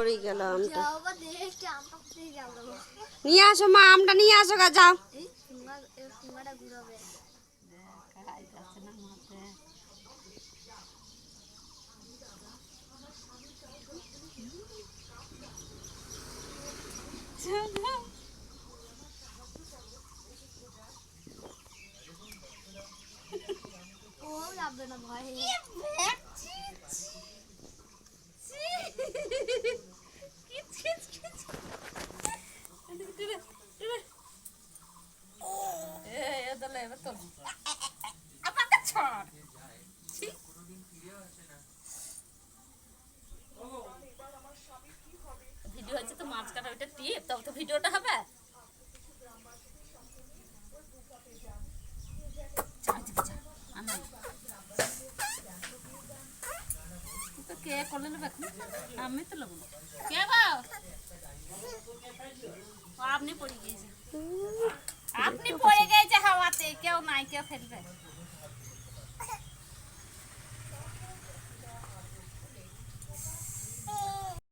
পড়ে গেল আমটা নিয়ে আসো মা আমটা নিয়ে আসো গা যাও। এই সিঙ্গা এই সিঙ্গাটা ও যাবে না ভিডিও হচ্ছে তো মাছ কাটা, ওইটা টিপ, তবে তো ভিডিওটা হবে। কে করলে নেবে আমি তো লোক কে গো? আপনি পড়ে গিয়েছে আপনি 要拍的呗。